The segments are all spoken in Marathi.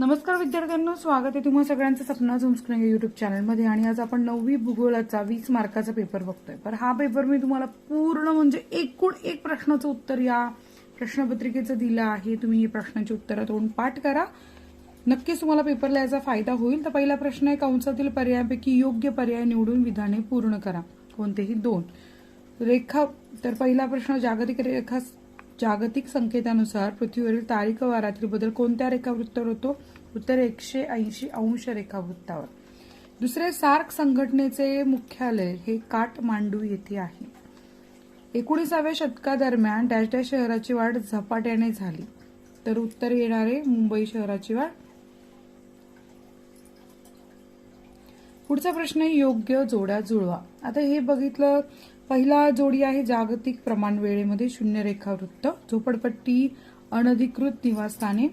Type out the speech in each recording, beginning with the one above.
नमस्कार विद्यार्थ्यांनो स्वागत आहे तुम्हा सगळ्यांचं सपना झुमस्क्रिंग युट्यूब चॅनलमध्ये आणि आज आपण नववी भूगोलाचा वीस मार्काचा पेपर बघतोय. तर हा पेपर मी तुम्हाला पूर्ण म्हणजे एकूण एक प्रश्नाचं उत्तर या प्रश्नपत्रिकेचं दिलं आहे. तुम्ही या प्रश्नाची उत्तरं तोंड पाठ करा. नक्कीच तुम्हाला पेपरला याचा फायदा होईल. तर पहिला प्रश्न आहे कंसातील पर्यायापैकी योग्य पर्याय निवडून विधाने पूर्ण करा. कोणतेही दोन. रेखा तर पहिला प्रश्न जागतिक रेखा जागतिक संकेतानुसार पृथ्वीवरील तारीख वारातील बदल कोणत्या रेखावृत्तावर होतो? उत्तर एकशे ऐंशी अंश रेखावृत्तावर. दुसरे सार्क संघटनेचे मुख्यालय हे काठमांडू येथे आहे. एकोणीसाव्या शतकादरम्यान डॅश डॅश शहराची वाढ झपाट्याने झाली. तर उत्तर येणारे मुंबई शहराची वाढ. पुढचा प्रश्न आहे योग्य जोड्या जुळवा. आता हे बघितलं पहिला जोडी आहे जागतिक प्रमाण वेळेमध्ये शून्य रेखावृत्त झोपडपट्टी अनधिकृत निवासस्थाने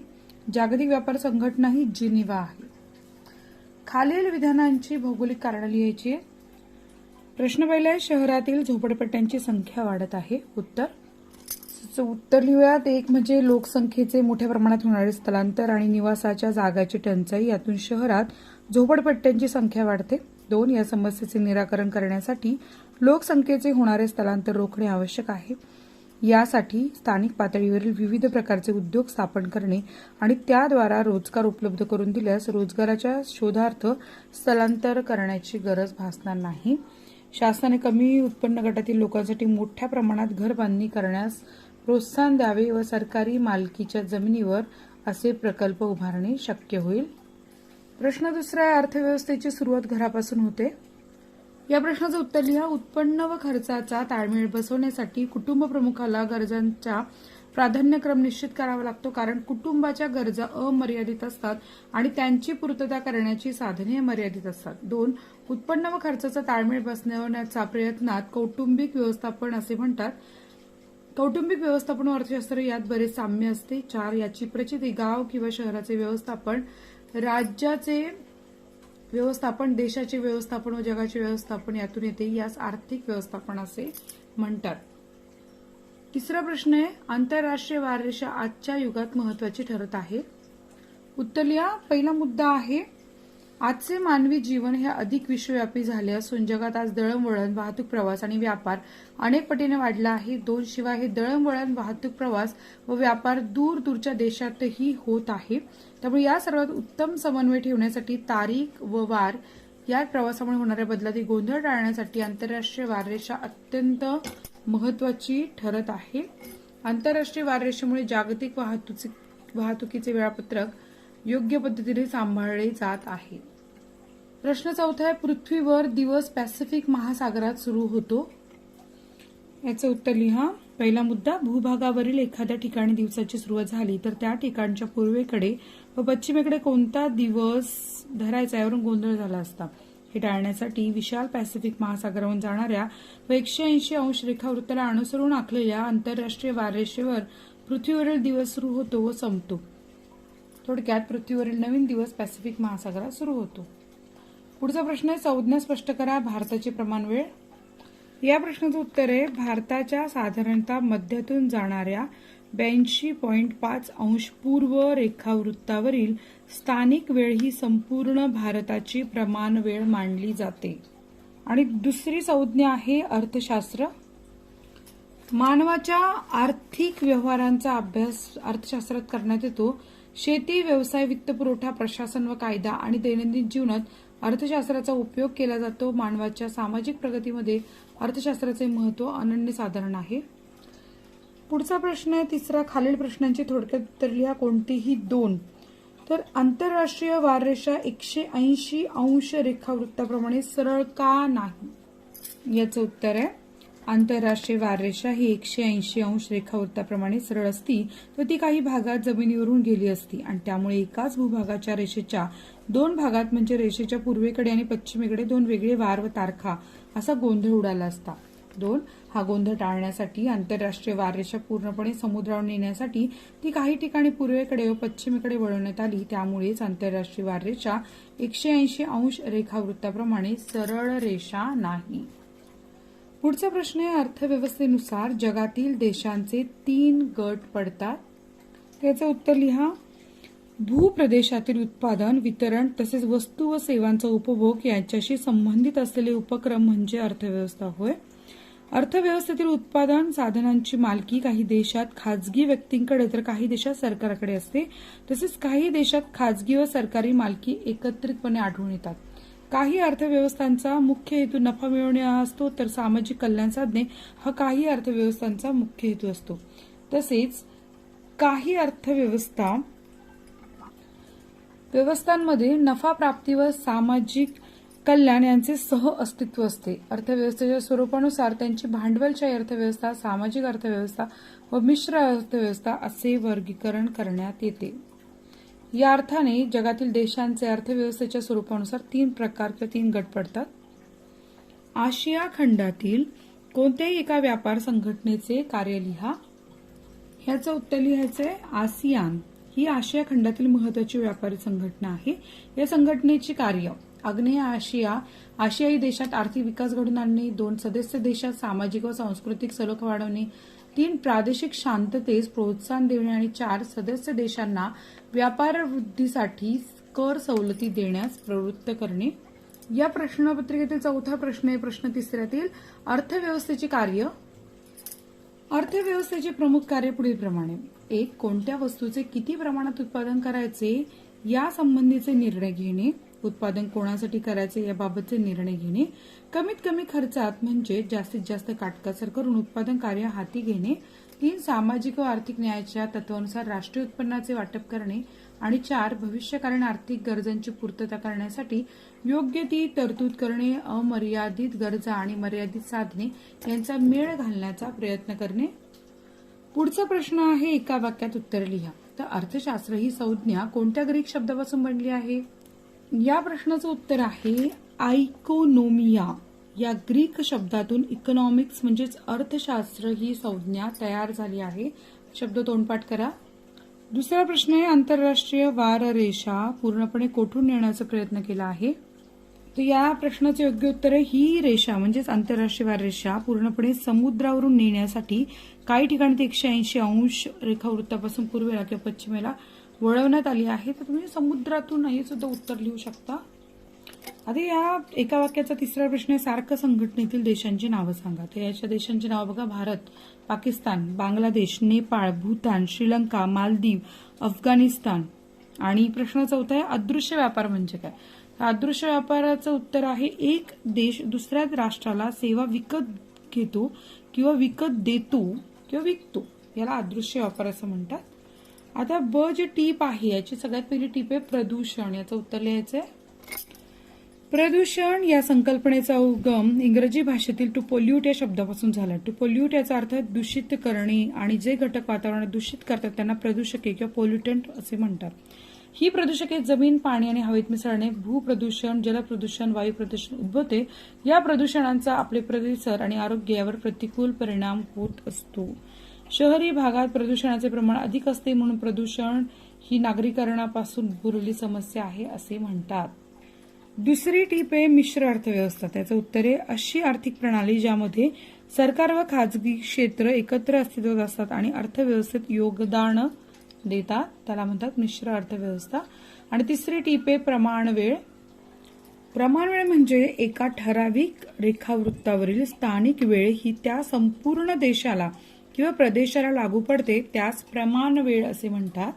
जागतिक व्यापार संघटना ही जिनिवा आहे. खालील विधानांची भौगोलिक कारण लिहायची आहे. प्रश्न पहिला आहे शहरातील झोपडपट्ट्यांची संख्या वाढत आहे. उत्तर. उत्तर लिहूयात. एक म्हणजे लोकसंख्येचे मोठ्या प्रमाणात होणारे स्थलांतर आणि निवासाच्या जागाची टंचाई. यातून शहरात झोपडपट्ट्यांची संख्या वाढते. दोन या समस्येचे निराकरण करण्यासाठी लोकसंख्येचे होणारे स्थलांतर रोखणे आवश्यक आहे. यासाठी स्थानिक पातळीवरील विविध प्रकारचे उद्योग स्थापन करणे आणि त्याद्वारा रोजगार उपलब्ध करून दिल्यास रोजगाराच्या शोधार्थ स्थलांतर करण्याची गरज भासणार नाही. शासनाने कमी उत्पन्न गटातील लोकांसाठी मोठ्या प्रमाणात घर बांधणी करण्यास प्रोत्साहन द्यावे व सरकारी मालकीच्या जमिनीवर असे प्रकल्प उभारणे शक्य होईल. प्रश्न दुसरा आहे अर्थव्यवस्थेची सुरुवात घरापासून होते. या प्रश्नाचं उत्तर लिहा. उत्पन्न व खर्चाचा ताळमेळ बसवण्यासाठी कुटुंब प्रमुखाला गरजांचा प्राधान्यक्रम निश्चित करावा लागतो कारण कुटुंबाच्या गरजा अमर्यादित असतात आणि त्यांची पूर्तता करण्याची साधने मर्यादित असतात. दोन उत्पन्न व खर्चाचा ताळमेळ बसवण्याचा प्रयत्नात कौटुंबिक व्यवस्थापन असे म्हणतात. कौटुंबिक व्यवस्थापन व अर्थशास्त्र यात बरेच साम्य असते. चार याची प्रचिती गाव किंवा शहराचे व्यवस्थापन राज्याचे व्यवस्थापन देशाचे व्यवस्थापन व जगाचे व्यवस्थापन यातून येते यास आर्थिक व्यवस्थापन असे म्हणतात. तिसरा प्रश्न आहे आंतरराष्ट्रीय वाररेषा आजच्या युगात महत्वाची ठरत आहे. उत्तर लिहा पहिला मुद्दा आहे आजचे मानवी जीवन हे अधिक विश्वव्यापी झाले असून जगात आज दळणवळण वाहतूक प्रवास आणि व्यापार अनेक पटीने वाढला आहे. दोन शिवाय हे दळणवळण वाहतूक प्रवास व व्यापार दूर दूरच्या देशातही होत आहे. त्यामुळे या सर्वात उत्तम समन्वय ठेवण्यासाठी तारीख व वार या प्रवासामुळे होणाऱ्या बदलातील गोंधळ टाळण्यासाठी आंतरराष्ट्रीय वाररेषा अत्यंत महत्वाची ठरत आहे. आंतरराष्ट्रीय वाररेषेमुळे जागतिक वाहतुकीचे वेळापत्रक योग्य पद्धतीने सांभाळले जात आहे. प्रश्न चौथा आहे पृथ्वीवर दिवस पॅसिफिक महासागरात सुरू होतो. याचं उत्तर लिहा. पहिला मुद्दा भूभागावरील एखाद्या ठिकाणी दिवसाची सुरुवात झाली तर त्या ठिकाणच्या पूर्वेकडे व पश्चिमेकडे कोणता दिवस धरायचा यावरून गोंधळ झाला असता. हे टाळण्यासाठी विशाल पॅसिफिक महासागरावरून जाणाऱ्या व एकशे ऐंशी अंश रेखावृत्ताला अनुसरून आखलेल्या आंतरराष्ट्रीय वारेषेवर पृथ्वीवरील दिवस सुरू होतो व संपतो. थोडक्यात पृथ्वीवरील नवीन दिवस पॅसिफिक महासागरात सुरू होतो. पुढचा प्रश्न आहे संज्ञा स्पष्ट करा भारताची प्रमाण वेळ. या प्रश्नाचं उत्तर आहे भारताच्या साधारणतः मध्यातून जाणाऱ्या ब्याऐंशी पॉईंट पाच अंश पूर्व रेखावृत्तावरील स्थानिक वेळ ही संपूर्ण भारताची प्रमाण वेळ मानली जाते. आणि दुसरी संज्ञा आहे अर्थशास्त्र. मानवाच्या आर्थिक व्यवहारांचा अभ्यास अर्थशास्त्रात करण्यात येतो. शेती व्यवसाय वित्तपुरवठा प्रशासन व कायदा आणि दैनंदिन जीवनात अर्थशास्त्राचा उपयोग केला जातो. मानवाच्या सामाजिक प्रगतीमध्ये अर्थशास्त्राचे महत्त्व अनन्यसाधारण आहे. पुढचा प्रश्न आहे तिसरा खालील प्रश्नांची थोडक्यात उत्तर लिहा. कोणतीही दोन. तर आंतरराष्ट्रीय वाररेषा एकशे ऐंशी अंश रेखावृत्ताप्रमाणे सरळ का नाही? याचं उत्तर आहे. आंतरराष्ट्रीय वाररेषा ही एकशे ऐंशी अंश रेखावृत्ताप्रमाणे सरळ असती तर ती काही भागात जमिनीवरून गेली असती. आणि त्यामुळे एकाच भूभागाच्या रेषेच्या दोन भागात म्हणजे रेषेच्या पूर्वेकडे आणि पश्चिमेकडे दोन वेगळे वार व तारखा असा गोंधळ उडाला असता. दोन हा गोंधळ टाळण्यासाठी आंतरराष्ट्रीय वारेषा पूर्णपणे समुद्रावर नेण्यासाठी ती काही ठिकाणी पूर्वेकडे व पश्चिमेकडे वळवण्यात आली. त्यामुळेच आंतरराष्ट्रीय वाररेषा एकशे ऐंशी अंश रेखावृत्ताप्रमाणे सरळ रेषा नाही. पुढचा प्रश्न आहे अर्थव्यवस्थेनुसार जगातील देशांचे तीन गट पडतात. त्याचं उत्तर लिहा. भूप्रदेशातील उत्पादन वितरण तसेच वस्तू व सेवांचा उपभोग यांच्याशी संबंधित असलेले उपक्रम म्हणजे अर्थव्यवस्था होय. अर्थव्यवस्थेतील उत्पादन साधनांची मालकी काही देशात खाजगी व्यक्तींकडे तर काही देशात सरकारकडे असते. तसेच काही देशात खाजगी व सरकारी मालकी एकत्रितपणे आढळून येतात. काही अर्थव्यवस्थांचा मुख्य हेतू नफा मिळवणे हा असतो तर सामाजिक कल्याण साधणे हा काही अर्थव्यवस्थांचा मुख्य हेतू असतो. तसेच काही अर्थव्यवस्था व्यवस्थांमध्ये नफा प्राप्ती व सामाजिक कल्याण यांचे सह अस्तित्व असते. अर्थव्यवस्थेच्या स्वरूपानुसार त्यांची भांडवलशाही अर्थव्यवस्था सामाजिक अर्थव्यवस्था व मिश्र अर्थव्यवस्था असे वर्गीकरण करण्यात येते. या अर्थाने जगातील देशांचे अर्थव्यवस्थेच्या स्वरूपानुसार तीन प्रकार किंवा तीन गट पडतात. आशिया खंडातील कोणत्याही एका व्यापार संघटनेचे कार्य लिहा ह्याचं उत्तर लिहायचंय आसियान ही आशिया खंडातील महत्वाची व्यापारी संघटना आहे. या संघटनेची कार्य आग्नेय आशिया आशियाई देशात आर्थिक विकास घडवून आणणे दोन सदस्य देशात सामाजिक व सांस्कृतिक सलोख वाढवणे तीन प्रादेशिक शांततेस प्रोत्साहन देणे आणि चार सदस्य देशांना व्यापार वृद्धीसाठी कर सवलती देण्यास प्रवृत्त करणे. या प्रश्नपत्रिकेतील चौथा प्रश्न आहे. प्रश्न तिसऱ्यातील अर्थव्यवस्थेचे कार्य. अर्थव्यवस्थेचे प्रमुख कार्य पुढीलप्रमाणे एक कोणत्या वस्तूचे किती प्रमाणात उत्पादन करायचे? या संबंधीचे निर्णय घेणे. उत्पादन कोणासाठी करायचे याबाबतचे निर्णय घेणे कमीत कमी खर्चात म्हणजे जास्तीत जास्त काटकसर करून उत्पादन कार्य हाती घेणे तीन सामाजिक व आर्थिक न्यायाच्या तत्वानुसार राष्ट्रीय उत्पन्नाचे वाटप करणे आणि चार भविष्यकालीन आर्थिक गरजांची पूर्तता करण्यासाठी योग्य ती तरतूद करणे अमर्यादित गरजा आणि मर्यादित साधने यांचा मेळ घालण्याचा प्रयत्न करणे. पुढचा प्रश्न आहे एका वाक्यात उत्तर लिहा. तर अर्थशास्त्र ही संज्ञा कोणत्या ग्रीक शब्दापासून बनली आहे? या प्रश्नाचं उत्तर आहे आयकोनोमिया या ग्रीक शब्दातून इकॉनॉमिक्स म्हणजेच अर्थशास्त्र ही संज्ञा तयार झाली आहे. शब्द तोंडपाठ करा. दुसरा प्रश्न आहे आंतरराष्ट्रीय वाररेषा पूर्णपणे कोठून नेण्याचा प्रयत्न केला आहे? तर या प्रश्नाचे योग्य उत्तर आहे ही रेषा म्हणजेच आंतरराष्ट्रीय वार रेषा पूर्णपणे समुद्रावरून नेण्यासाठी काही ठिकाणी ते एकशे ऐंशी अंश रेखावृत्तापासून पूर्वेला किंवा पश्चिमेला वळवण्यात आली आहे तर तुम्ही समुद्रातून हे सुद्धा उत्तर लिहू शकता. आता या एका वाक्याचा तिसरा प्रश्न आहे सार्क संघटनेतील देशांची नावं सांगा. तर याच्या देशांची नावं बघा भारत पाकिस्तान बांगलादेश नेपाळ भूतान श्रीलंका मालदीव अफगाणिस्तान. आणि प्रश्न चौथा आहे अदृश्य व्यापार म्हणजे काय? अदृश्य व्यापाराचं उत्तर आहे एक देश दुसऱ्या राष्ट्राला सेवा विकत घेतो किंवा विकत देतो किंवा विकतो. याला अदृश्य व्यापार असं म्हणतात. आता ब जे टीप आहे याची सगळ्यात पहिली टीप आहे प्रदूषण. याचं उत्तर लिहायचंय. प्रदूषण या संकल्पनेचा उगम इंग्रजी भाषेतील टू पोल्यूट या शब्दापासून झाला. टू पोल्यूट याचा अर्थ दूषित करणे आणि जे घटक वातावरणात दूषित करतात त्यांना प्रदूषके किंवा पोल्युटंट असे म्हणतात. ही प्रदूषके जमीन पाणी आणि हवेत मिसळणे भूप्रदूषण जलप्रदूषण वायू प्रदूषण उद्भवते. या प्रदूषणांचा आपले परिसर आणि आरोग्य यावर प्रतिकूल परिणाम होत असतो. शहरी भागात प्रदूषणाचे प्रमाण अधिक असते म्हणून प्रदूषण ही नागरीकरणापासून उद्भवलेली समस्या आहे असे म्हणतात. दुसरी टीप आहे मिश्र अर्थव्यवस्था. त्याचं उत्तर आहे अशी आर्थिक प्रणाली ज्यामध्ये सरकार व खाजगी क्षेत्र एकत्र अस्तित्वात असतात आणि अर्थव्यवस्थेत योगदान देतात त्याला म्हणतात मिश्र अर्थव्यवस्था. आणि तिसरी टीप आहे प्रमाण वेळ. प्रमाण वेळ म्हणजे एका ठराविक रेखावृत्तावरील स्थानिक वेळ ही त्या संपूर्ण देशाला किंवा प्रदेशाला लागू पडते त्यास प्रमाण वेळ असे म्हणतात.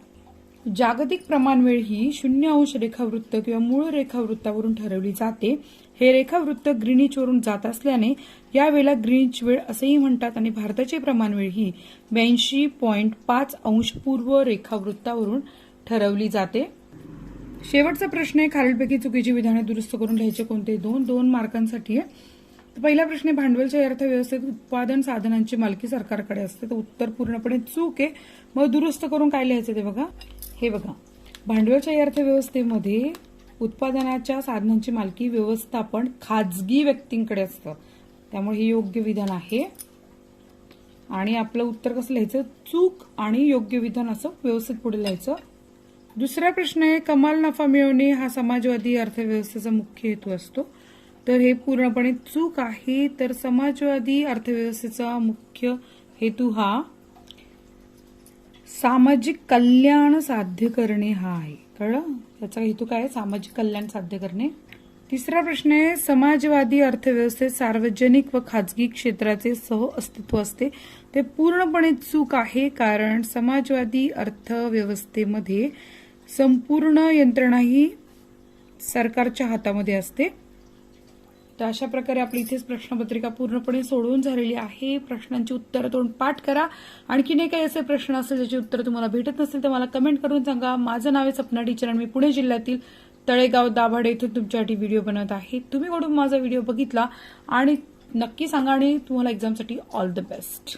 जागतिक प्रमाणवेळ ही शून्य अंश रेखावृत्त किंवा मूळ रेखावृत्तावरून ठरवली जाते. हे रेखावृत्त ग्रीनिचवरून जात असल्याने या वेळेला ग्रीनिच वेळ असेही म्हणतात आणि भारताची प्रमाणवेळ ही ब्याऐंशी पॉईंट पाच अंश पूर्व रेखावृत्तावरून ठरवली जाते. शेवटचा प्रश्न आहे खालीलपैकी चुकीची विधाने दुरुस्त करून लिहायचे कोणते? दोन दोन मार्कांसाठी आहे. पहिला प्रश्न आहे भांडवलच्या अर्थव्यवस्थेत उत्पादन साधनांची मालकी सरकारकडे असते. तर उत्तर पूर्णपणे चूक आहे. मग दुरुस्त करून काय लिहायचं ते बघा. हे बघा. भांडवलशाही अर्थव्यवस्थेमध्ये उत्पादनाच्या साधनांची मालकी व्यवस्थापन खाजगी व्यक्तींकडे असतं. त्यामुळे हे योग्य विधान आहे. आणि आपलं उत्तर कसं लिहायचं? चूक आणि योग्य विधान असं व्यवस्थित पुढे लिहायचं. दुसरा प्रश्न आहे कमाल नफा मिळवणे हा समाजवादी अर्थव्यवस्थेचा मुख्य हेतू असतो. तर हे पूर्णपणे चूक आहे. तर समाजवादी अर्थव्यवस्थेचा मुख्य हेतू हा सामाजिक कल्याण साध्य करणे हा आहे. कळलं? त्याचा हेतू काय आहे? सामाजिक कल्याण साध्य करणे. तिसरा प्रश्न आहे समाजवादी अर्थव्यवस्थेत सार्वजनिक व खाजगी क्षेत्राचे सह अस्तित्व असते. ते पूर्णपणे चूक आहे कारण समाजवादी अर्थव्यवस्थेमध्ये संपूर्ण यंत्रणा ही सरकारच्या हातामध्ये असते. तर अशा प्रकारे आपली इथेच प्रश्नपत्रिका पूर्णपणे सोडवून झालेली आहे. प्रश्नांची उत्तरं तोंड पाठ करा. आणखीन काही असे प्रश्न असेल ज्याची उत्तरं तुम्हाला भेटत नसेल तर मला कमेंट करून सांगा. माझं नाव आहे सपना टीचर आणि मी पुणे जिल्ह्यातील तळेगाव दाभाडे इथून तुमच्यासाठी व्हिडिओ बनवत आहे. तुम्ही कडून माझा व्हिडिओ बघितला? आणि नक्की सांगा आणि तुम्हाला एक्झामसाठी ऑल द बेस्ट